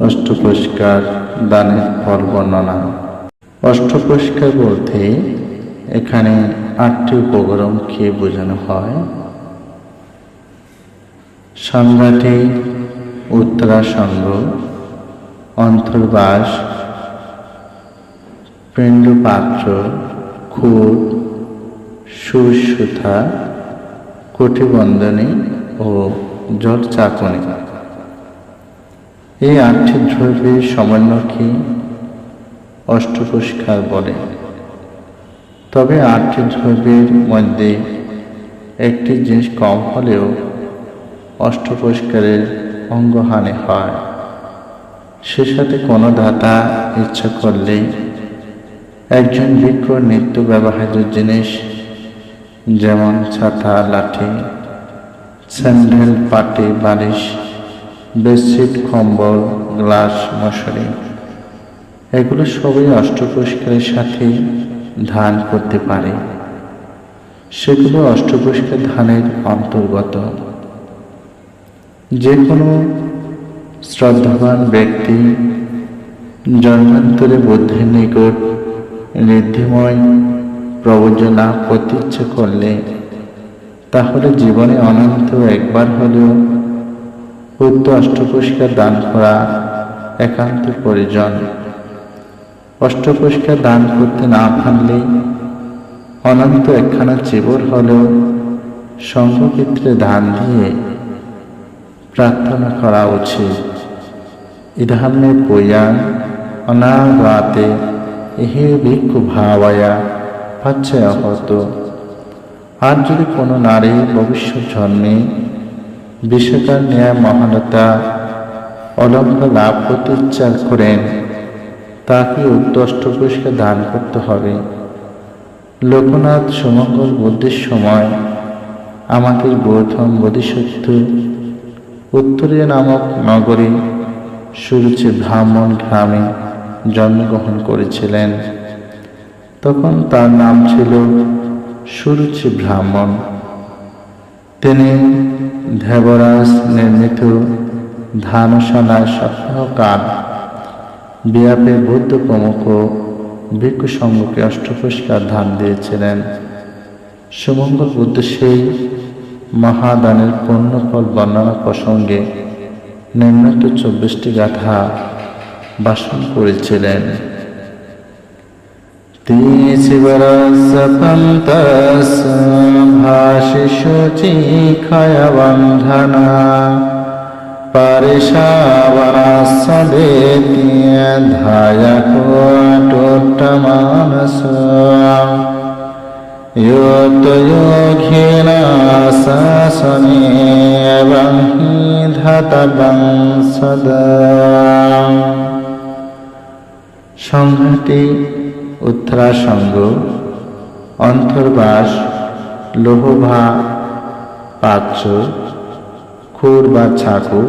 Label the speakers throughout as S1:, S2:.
S1: অষ্টপুরস্কার দানের ফল বর্ণনা। অষ্টপুরস্কার বলতে এখানে আটটি উপকরণ খেয়ে বোঝানো হয়। সংজ্ঞাটি উত্তরাসঙ্গ অন্তর্বাস, পিণ্ডপাত্র খুদ সুসুথা কটিবন্ধনী ও জল চাকনি এই আটটি দ্রব্যের সমন্বয়কে অষ্টপুষ্কার বলে। তবে আটটি দ্রব্যের মধ্যে একটি জিনিস কম হলেও অষ্টপুষ্কারের অঙ্গহানি হয়। সে সাথে কোনো দাতা ইচ্ছা করলেই একজন ভিক্ষুর নিত্য ব্যবহার্য জিনিস যেমন ছাতা, লাঠি, স্যান্ডেল, পাটি, বালিশ বেডশিট, কম্বল, গ্লাস, মশারি, এগুলো সবই অষ্টপুষ্কারের সাথে ধান করতে পারে। সেগুলো অষ্টপুষ্কার ধানের অন্তর্গত। যে কোনো শ্রদ্ধাবান ব্যক্তি, জন্মান্তরে বুদ্ধির নিকট ঋদ্ধিময় প্রবচনা করতে ইচ্ছে করলে, তাহলে জীবনে অনন্ত একবার হলেও উক্ত অষ্টপুষ্কার দান করা একান্ত প্রয়োজন। অষ্টপুষ্কার দান করতে না পারলে অনন্ত একখানা চিবর হলেও সঙ্গক্ষেত্রে দান দিয়ে প্রার্থনা করা উচিত। ইধামে পয়াং অনাগাতে এহে ভিক্ষু ভাবায়া পাচ্ছে আহত আর যদি কোনো নারী ভবিষ্যৎ জন্মে বিশ্বকার ন্যায় মহানতা অলঙ্ক লাভ করতে ইচ্ছা করেন। তাকে উক্ত অষ্টপুষ্কে দান করতে হবে। লোকনাথ সুমঙ্গল বুদ্ধির সময় আমাকে গৌতম বোধিসত্ত্ব উত্তরীয় নামক নগরী সুরুচি ব্রাহ্মণ গ্রামে জন্মগ্রহণ করেছিলেন। তখন তার নাম ছিল সুরুচি ব্রাহ্মণ। তিনি দেবরাজ নির্মিত ধানশালায় সপ্তাহকাল বিয়াপে বুদ্ধ প্রমুখ ভিক্ষু সঙ্গকে অষ্টপুষ্কার ধান দিয়েছিলেন। সুমঙ্গল বুদ্ধ সেই মহাদানের পুণ্যফল বর্ণনা প্রসঙ্গে নিম্নত চব্বিশটি গাথা বাসন করেছিলেন। তিসিবরসপন্তস ভাষিষুচি ক্ষয়বন্ধনা परिशावासदेति ध्यायकोटोट्टमानस योतयोघेन शासनेवं हि धतवं सदा সংঘাটি উত্তরাসঙ্গ, অন্তর্বাস, লোহভা পাচ্য খুর বা ছাকু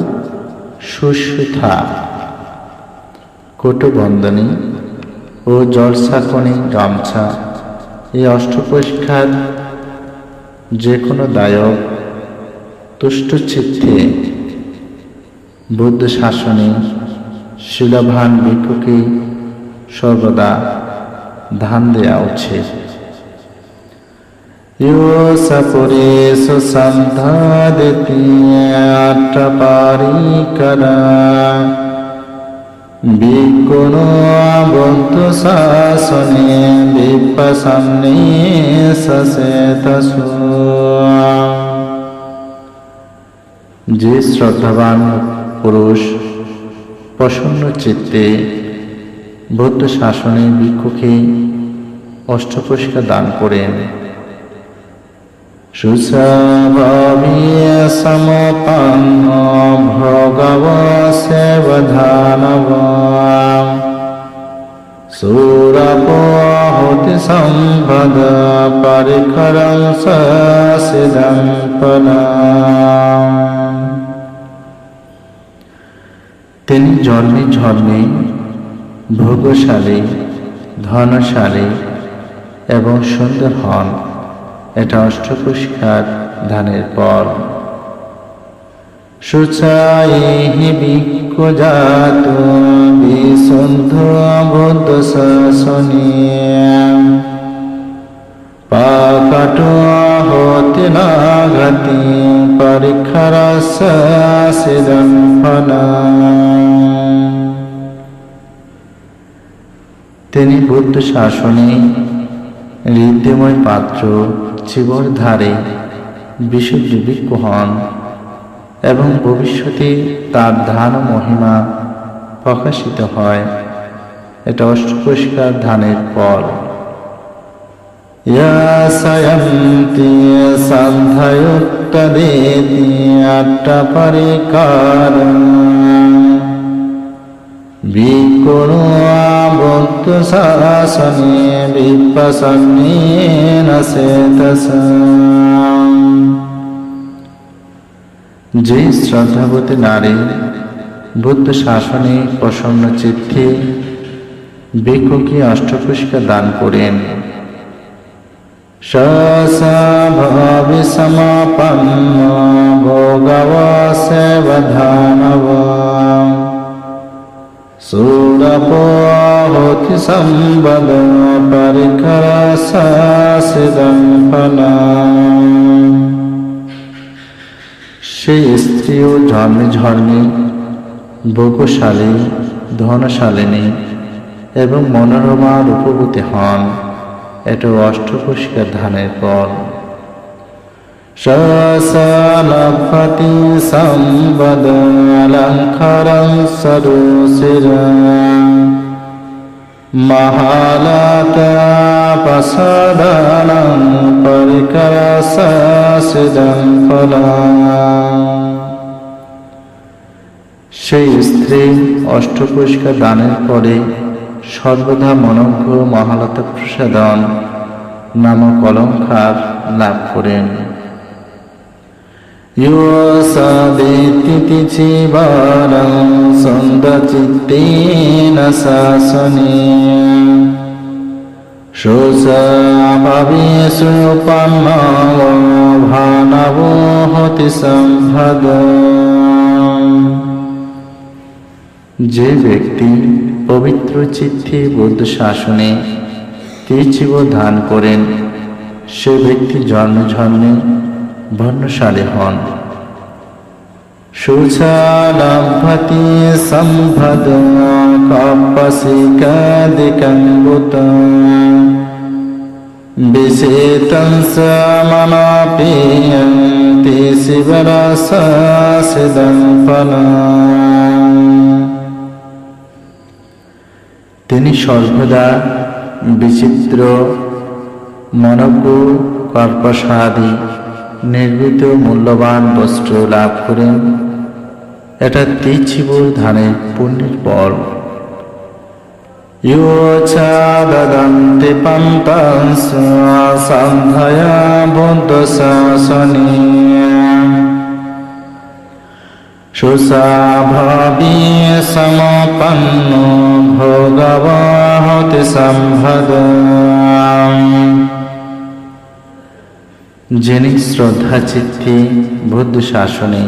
S1: সুসুথা কোটবন্ধনী ও জলসাকনি গামছা। এই অষ্টপরিষ্কার যে কোনো দায়ক তুষ্ট চিত্তে বুদ্ধ শাসনে শিলভান ভিক্ষুকে সর্বদা ধান দেয়া উচিত ইউসফরে সুসন্ধাদিতি আট্টপারি করা। বিগুণ বন্ধু শাসনে বিপসামনি সচেতসু যে শ্রদ্ধাবান পুরুষ প্রসন্ন চিত্তে বৌদ্ধ শাসনে ভিক্ষুকে অষ্টপুষ্কা দান করেন। সুসভাবীয় সমপন্ন ভগব সেবধানব সুরপোহতি সম্পদ পরিকরং সিদং তিনি জন্মে জন্মে ভোগশালী ধনশালী এবং সুন্দর হন। এটা অষ্টপুষ্কার ধানের পর। ভিক্ষুজাত বিশুদ্ধ বুদ্ধ পরীক্ষার তিনি বুদ্ধ শাসনে হৃদয়ময় পাত্র জীবর ধারে বিশুদ্ধ হন এবং ভবিষ্যতে তার ধান মহিমা প্রকাশিত হয়। এটা অষ্টপরিষ্কার ধানের ফল। ইয়াসায়ন্তি সান্ধায়ুক্তদেতি আট্টপরিকার বিকুণু ভক্ত শাসনে বিপসন্নেন যে শ্রদ্ধাবতী নারী, বুদ্ধ শাসনে প্রসন্ন চিত্তে ভিক্ষুকে অষ্টপুষ্কা দান করেন। সভাবি সমাপন্ন ভোগবসেবধানব সুরপোহতি পরিকর সাসিদম ফলা সেই স্ত্রীও ঝর্ণে ঝর্ণে বকুশালী, ধনশালিনী এবং মনোরমা রূপবতী হন। এটা অষ্টপুষ্কার ধানের ফল। সম্বদ অলঙ্কারং সরুশির মহালতাপসদনং পরিকর সিদং ফলা সেই স্ত্রী অষ্টপুষ্কার দানের পরে সর্বদা মনজ্ঞ মহালতা প্রসাদন নামক অলঙ্কার লাভ করেন। योऽसादेति जीवानं सन्दचित्तेन शासने शोषाभवेषु पन्नवो भानवो हति সম্ভদ যে ব্যক্তি পবিত্র চিত্তে বুদ্ধ শাসনে তীর্চিব ধান করেন সে ব্যক্তি জন্ম জন্মে বর্ণশালী হন। সুচালভতি সম্ভদ কপসিকাদিকম্বুত বিশেতং সমনাপিয়ন্তি শিবরসিদং তিনি সর্বদা বিচিত্র মনকু কর্পসাদি নির্মিত মূল্যবান বস্ত্র লাভ করেন এটা তিচিবুর ধানের পুণ্যের সুসাভাবী সমপন্ন ভোগবহতি সম্ভদ। যিনি শ্রদ্ধা চিত্তে বুদ্ধ শাসনে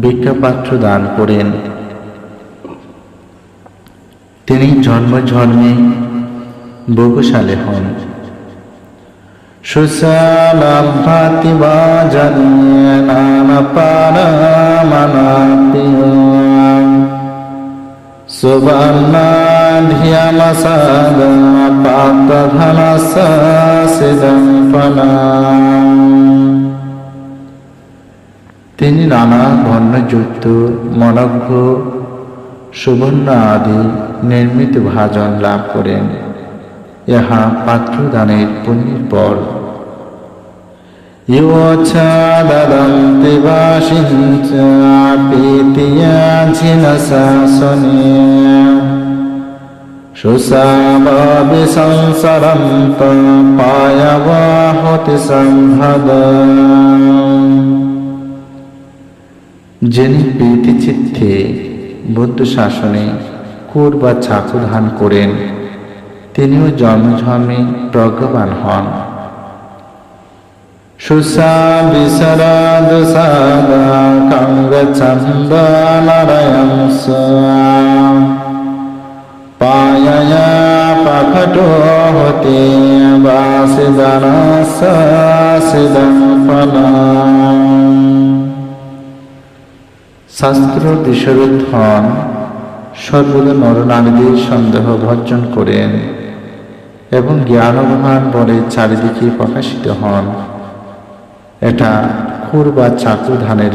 S1: ভিক্ষাপাত্র দান করেন। তিনি জন্ম জন্মে বকুশালে হন সুশালাভাতি বা তিনি নানা বর্ণযুক্ত মনজ্ঞ, সুবর্ণ আদি নির্মিত ভাজন লাভ করেন। ইহা পাত্রদানের পুণ্যের পর। ইচ্ছাদদম দিবাসিঞ্চ सुसामविसंसरन्त पायवाहति সম্ভদ যিনি প্রীতি চিত্তে বুদ্ধ শাসনে কুর বা চাকু ধান করেন তিনিও জন্মজন্মে প্রজ্ঞাবান হন সুসাবিসরাদসাদা কাঙ্গচন্দনরয়ংস পায়য়া পাখটো হতে বাসিদানাসিদং শাস্ত্র বিশরুদ্ধ হন সর্বদা নরনারীদের সন্দেহ ভর্জন করেন এবং জ্ঞানবান বলে চারিদিকে প্রকাশিত হন। এটা খুর বা চাকু ধানের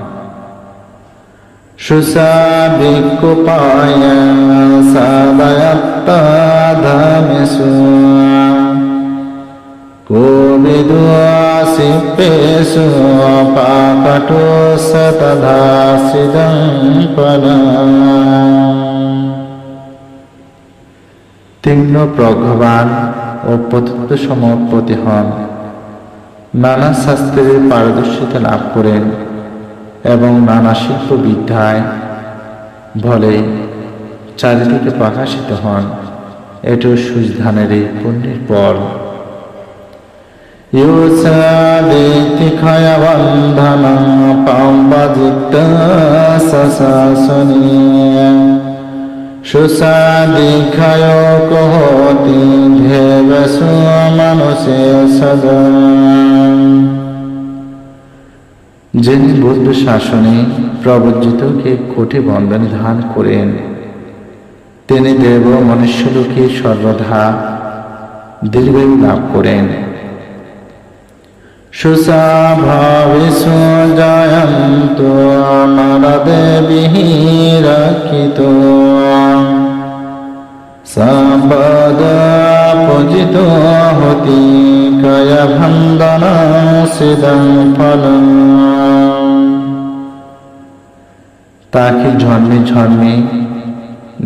S1: পাকটু সতধাসিদং তীক্ষ্ণ প্রজ্ঞাবান ও প্রথিত সমপতি হন নানা শাস্ত্রের পারদর্শিতা লাভ করেন। এবং নানা শিল্প শিল্পবিদ্যায় বলে চারিদিকে প্রকাশিত হন। এটিও সুজধানের এই পুণ্যের পর। বন্ধন পাম্বাজিত শাসনী সুসাদিক্ষয় কহতি ধেবসু মানুষে সদা যিনি বৌদ্ধ শাসনে প্রবজ্জিতকে কোটি বন্ধন ধান করেন। তিনি দেব মনুষ্যলোকে সর্বদা দীর্ঘায়ু লাভ করেন। সুসাভাবিষু জয়ন্ত নরদেবী রাখিত। সম্পদ পূজিত হতি, কয় ভন্দন সিদং ফল। তাকে ঝর্মে ঝর্মে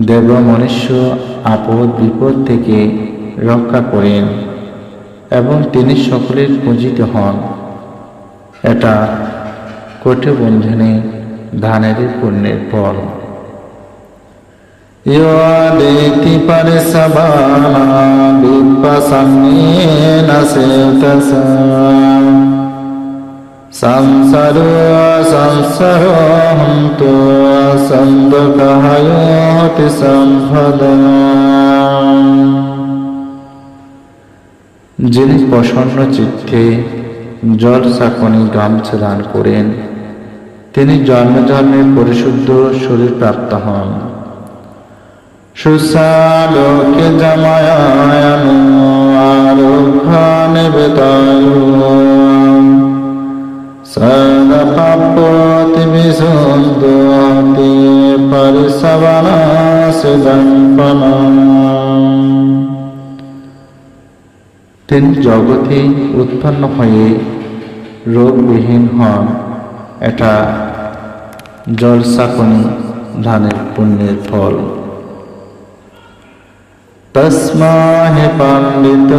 S1: দেব মনুষ্য আপদ বিপদ থেকে রক্ষা করেন এবং তিনি সকলের পূজিত হন। এটা কঠোবন্ধনে ধানের পুণ্যের ফল। يعديتي پر سبانا بپسنين سيتسان संसरो संसरो हन्तु सन्दुकहयोति সম্পদা যিনি প্রসন্ন চিত্তে জল সাকনি গামছা দান করেন তিনি জন্ম জন্মে পরিশুদ্ধ শরীর প্রাপ্ত হন সুসালোকে জমায়ানু আরোগ্য নিবেদায়ু বিশুদ্ধতি পরিসবনা সুদম্পনা তিনি জগতে উৎপন্ন হয়ে রোগবিহীন হন এটা জলসাকনি ধানের পুণ্যের ফল। তস্মাহি পণ্ডিত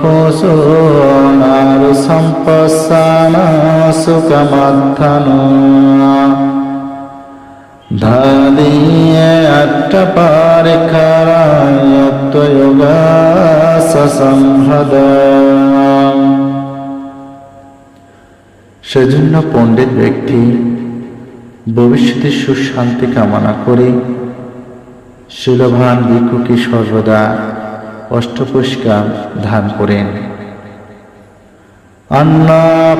S1: কোশো নার সম্পসান সুখমধ্যনু ধাদিয়ে অট্টপারিকারায়ত্তয়োগা সসম্ভদ সেজন্য পণ্ডিত ব্যক্তি ভবিষ্যতে সুশান্তি কামনা করে শিলভান ভিক্ষুকে সর্বদা অষ্টপুষ্কার ধান করেন। অন্ন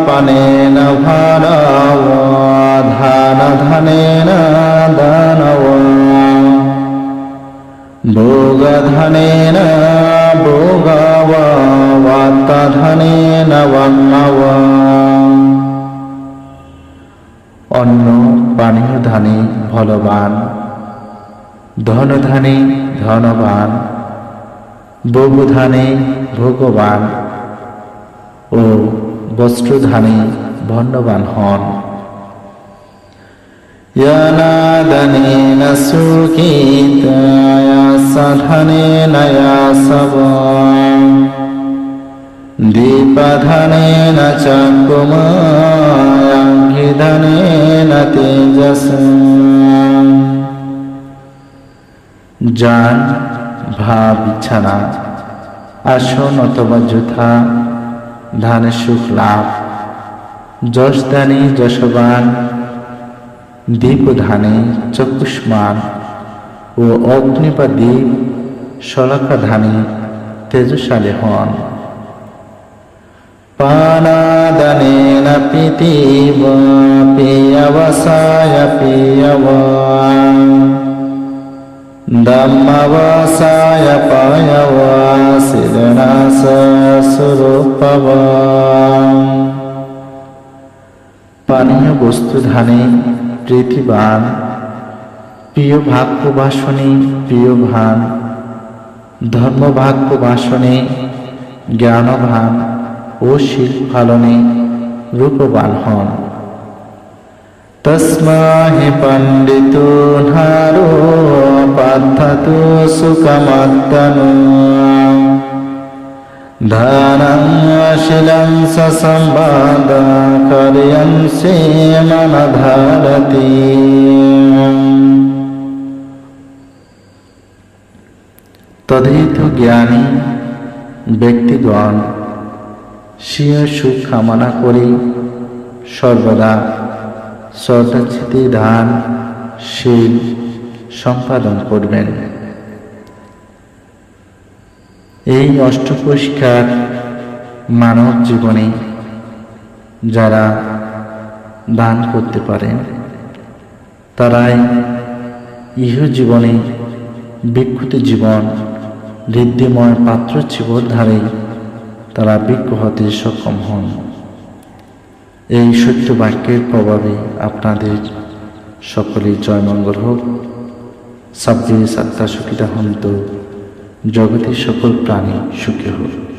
S1: পানেন ভারাব ধান ধানেন দানব। ভোগ ধানেন ভোগাব বাতা ধানেন বন্নব অন্ন পানীয় ধানে ফলবান ধনধানে ধনবান বহুধানে ভগবান ও বস্ত্রধানে ভণ্ডবান হন ينادنين سوكيتا يا سرحنين يا سبا ديبادھنين چاكما يا غدنين تيجسا যান ভা বিছানা আসন অথবা যথা, ধানের সুখ লাভ যশদানী যশবান, দীপ ধানে চক্ষুষ্মান ও অগ্নি বা দ্বীপ শলাকা ধানে তেজশালী হন। পানাদানেন পিতিব পিয়বসায় পিয়বা। धम्मवासाय पायवासिदनास स्वरूपवा পানীয় বস্তু ধানে পৃথিবান প্রিয় ভাগ্য বাসনে প্রিয় ভান ধর্মভাগ্য বাসনে জ্ঞানভান ও শিল্পালনে রূপবান হন। তস্মাহি পণ্ডিতো নারো পাঠতু সুখমত্তনু ধানং শিলং সসম্বাদ করিয়ং মনধারতি তদেহিত জ্ঞানী ব্যক্তিগণ স্বীয় সুখ কামনা করি সর্বদা শ্রদ্ধাচিতে দান শীল সম্পাদন করবেন। এই অষ্টপুরস্কার মানব জীবনে যারা দান করতে পারেন, তারাই ইহ জীবনে বিক্ষুত জীবন, ঋদ্ধিময় পাত্র জীবন ধারে তারা বিজ্ঞ হতে সক্ষম হন। এই সত্য বাক্যের প্রভাবে আপনাদের সকলের জয়মঙ্গল হোক। সাব্বির সাত্তা সুখিতা হন্ত জগতের সকল প্রাণী সুখী হোক।